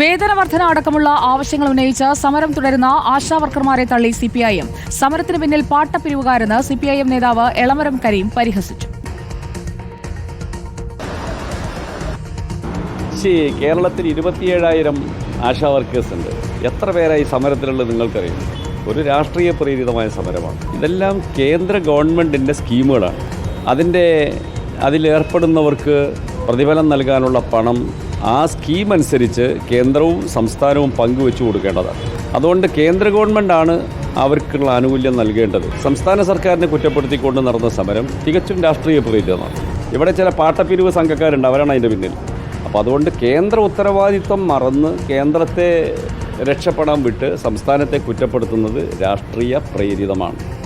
വേതന വർധന അടക്കമുള്ള ആവശ്യങ്ങൾ ഉന്നയിച്ച് സമരം തുടരുന്ന ആശാവർക്കർമാരെ തള്ളി സിപിഐഎം. സമരത്തിന് പിന്നിൽ പാട്ടപ്പിരിവുകാരെന്ന് സിപിഐഎം നേതാവ് എളമരം കരീം പരിഹസിച്ചു. കേരളത്തിൽ ഇരുപത്തിയേഴായിരം ആശാ വർക്കേഴ്സ് ഉണ്ട് എത്ര പേരായി സമരത്തിലുള്ളത് നിങ്ങൾക്കറിയാം? ഒരു രാഷ്ട്രീയ പ്രേരിതമായ സമരമാണ്. ഇതെല്ലാം കേന്ദ്ര ഗവൺമെന്റിന്റെ സ്കീമുകളാണ്. അതിന്റെ അതിലേർപ്പെടുന്നവർക്ക് പ്രതിഫലം നൽകാനുള്ള പണം ആ സ്കീം അനുസരിച്ച് കേന്ദ്രവും സംസ്ഥാനവും പങ്കുവെച്ചു കൊടുക്കേണ്ടതാണ്. അതുകൊണ്ട് കേന്ദ്ര ഗവൺമെന്റാണ് അവർക്കുള്ള ആനുകൂല്യം നൽകേണ്ടത്. സംസ്ഥാന സർക്കാരിനെ കുറ്റപ്പെടുത്തിക്കൊണ്ട് നടന്ന സമരം തികച്ചും രാഷ്ട്രീയ പ്രേരിതമാണ് ഇവിടെ ചില പാട്ടപ്പിരിവ് സംഘക്കാരുണ്ട് അവരാണ് അതിന്റെ പിന്നിൽ. അപ്പോൾ അതുകൊണ്ട് കേന്ദ്ര ഉത്തരവാദിത്വം മറന്ന് കേന്ദ്രത്തെ രക്ഷപ്പെടാൻ വിട്ട് സംസ്ഥാനത്തെ കുറ്റപ്പെടുത്തുന്നത് രാഷ്ട്രീയ പ്രേരിതമാണ്.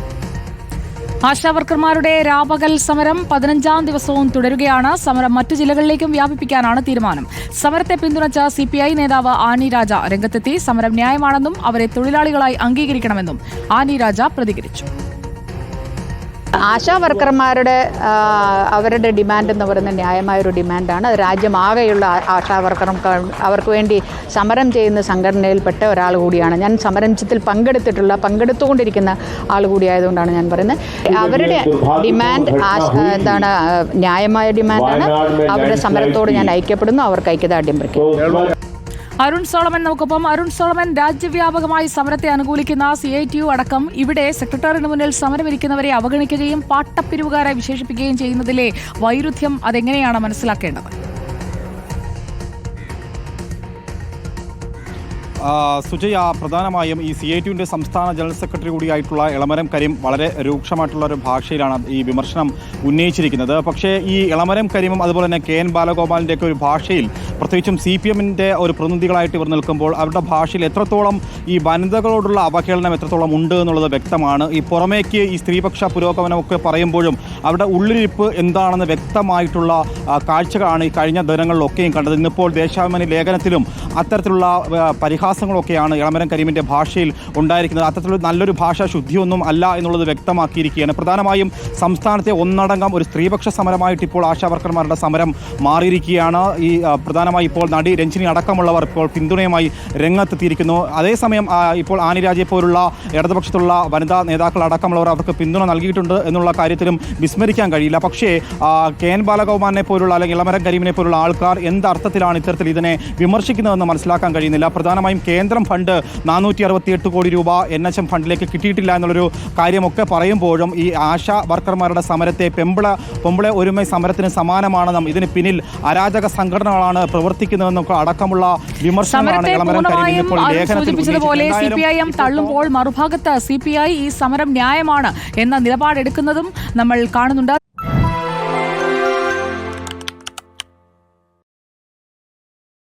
ആശാ വർക്കർമാരുടെ രാപകൽ സമരം പതിനഞ്ചാം ദിവസവും തുടരുകയാണ്. സമരം മറ്റു ജില്ലകളിലേക്കും വ്യാപിപ്പിക്കാനാണ് തീരുമാനം. സമരത്തെ പിന്തുണച്ച സിപിഐ നേതാവ് ആനി രാജ രംഗത്തെത്തി. സമരം ന്യായമാണെന്നും അവരെ തൊഴിലാളികളായി അംഗീകരിക്കണമെന്നും ആനി രാജ പ്രതികരിച്ചു. ആശാ വർക്കർമാരുടെ അവരുടെ ഡിമാൻഡ് എന്ന് പറയുന്നത് ന്യായമായൊരു ഡിമാൻഡാണ് രാജ്യമാകെയുള്ള ആശാ വർക്കർക്ക് അവർക്ക് വേണ്ടി സമരം ചെയ്യുന്ന സംഘടനയിൽപ്പെട്ട ഒരാൾ കൂടിയാണ്. ഞാൻ സമരത്തിൽ പങ്കെടുത്തിട്ടുള്ള പങ്കെടുത്തുകൊണ്ടിരിക്കുന്ന ആൾ കൂടിയായതുകൊണ്ടാണ് ഞാൻ പറയുന്നത്. അവരുടെ ഡിമാൻഡ് എന്താണ് ന്യായമായ ഡിമാൻഡാണ് അവരുടെ സമരത്തോട് ഞാൻ ഐക്യപ്പെടുന്നു. അവർക്ക് ഐക്യദാർഢ്യം പ്രഖ്യാപിക്കുന്നു. അരുൺ സോളമൻ നമുക്കൊപ്പം. അരുൺ സോളമൻ രാജ്യവ്യാപകമായി സമരത്തെ അനുകൂലിക്കുന്ന സി ഐ ടി യു അടക്കം ഇവിടെ സെക്രട്ടറിന് മുന്നിൽ സമരമിരിക്കുന്നവരെ അവഗണിക്കുകയും പാട്ടപ്പിരിവുകാരായി വിശേഷിപ്പിക്കുകയും ചെയ്യുന്നതിലെ വൈരുദ്ധ്യം അതെങ്ങനെയാണ് മനസ്സിലാക്കേണ്ടത്? സുജയ പ്രധാനമായും ഈ സി ഐ ടിയുടെ സംസ്ഥാന ജനറൽ സെക്രട്ടറി കൂടിയായിട്ടുള്ള ഇളമരം കരീം വളരെ രൂക്ഷമായിട്ടുള്ള ഒരു ഭാഷയിലാണ് ഈ വിമർശനം ഉന്നയിച്ചിരിക്കുന്നത്. പക്ഷേ ഈ ഇളമരം കരീമും അതുപോലെ തന്നെ കെ എൻ ബാലഗോപാലിന്റെയൊക്കെ ഒരു ഭാഷയിൽ പ്രത്യേകിച്ചും സി പി എമ്മിന്റെ ഒരു പ്രതിനിധികളായിട്ട് ഇവർ നിൽക്കുമ്പോൾ അവരുടെ ഭാഷയിൽ എത്രത്തോളം ഈ വനിതകളോടുള്ള അവഹേളനം എത്രത്തോളം ഉണ്ട് എന്നുള്ളത് വ്യക്തമാണ്. ഈ പുറമേക്ക് ഈ സ്ത്രീപക്ഷ പുരോഗമനമൊക്കെ പറയുമ്പോഴും അവരുടെ ഉള്ളിരിപ്പ് എന്താണെന്ന് വ്യക്തമായിട്ടുള്ള കാഴ്ചകളാണ് ഈ കഴിഞ്ഞ ദിനങ്ങളിലൊക്കെയും കണ്ടത്. ഇന്നിപ്പോൾ ദേശാഭിമാനി ലേഖനത്തിലും അത്തരത്തിലുള്ള പരിഹാസങ്ങളൊക്കെയാണ് ഇളമരം കരീമിന്റെ ഭാഷയിൽ ഉണ്ടായിരിക്കുന്നത്. അത്തരത്തിലുള്ള നല്ലൊരു ഭാഷാ ശുദ്ധിയൊന്നും അല്ല എന്നുള്ളത് വ്യക്തമാക്കിയിരിക്കുകയാണ്. പ്രധാനമായും സംസ്ഥാനത്തെ ഒന്നടങ്കം ഒരു സ്ത്രീപക്ഷ സമരമായിട്ട് ഇപ്പോൾ ആശാവർക്കർമാരുടെ സമരം മാറിയിരിക്കുകയാണ്. ഈ ആ, പ്രധാനമായി ഇപ്പോൾ നടി രഞ്ജിനി അടക്കമുള്ളവർ ഇപ്പോൾ പിന്തുണയുമായി രംഗത്തെത്തിയിരിക്കുന്നു. അതേസമയം ഇപ്പോൾ ആനിരാജയെ പോലുള്ള ഇടതുപക്ഷത്തുള്ള വനിതാ നേതാക്കൾ അടക്കമുള്ളവർ അവർക്ക് പിന്തുണ നൽകിയിട്ടുണ്ട് എന്നുള്ള കാര്യത്തിലും വിസ്മരിക്കാൻ കഴിയില്ല. പക്ഷേ കെ എൻ ബാലഗോപാലിനെ പോലുള്ള അല്ലെങ്കിൽ ഇളമരം കരീമിനെ പോലുള്ള ആൾക്കാർ എന്ത് അർത്ഥത്തിലാണ് ഇത്തരത്തിൽ ഇതിനെ വിമർശിക്കുന്നതെന്ന് മനസ്സിലാക്കാൻ കഴിയുന്നില്ല. പ്രധാനമായും കേന്ദ്രം ഫണ്ട് നാനൂറ്റി അറുപത്തിയെട്ട് കോടി രൂപ എൻ എച്ച് എം ഫണ്ടിലേക്ക് കിട്ടിയിട്ടില്ല എന്നുള്ളൊരു കാര്യമൊക്കെ പറയുമ്പോഴും ഈ ആശാ വർക്കർമാരുടെ സമരത്തെ പെമ്പിള പൊമ്പിളെ ഒരുമ സമരത്തിന് സമാനമാണെന്നും ഇതിന് പിന്നിൽ അരാജക സംഘടനകളാണ് പ്രവർത്തിക്കുന്നതെന്നൊക്കെ അടക്കമുള്ള ഇളമരം ഇപ്പോൾ ലേഖനത്തിൽ സൂചിപ്പിച്ചതുപോലെ സി പി ഐ എം തള്ളുമ്പോൾ മറുഭാഗത്ത് സി പി ഐ ഈ സമരം ന്യായമാണ് എന്ന നിലപാടെടുക്കുന്നതും നമ്മൾ കാണുന്നുണ്ട്.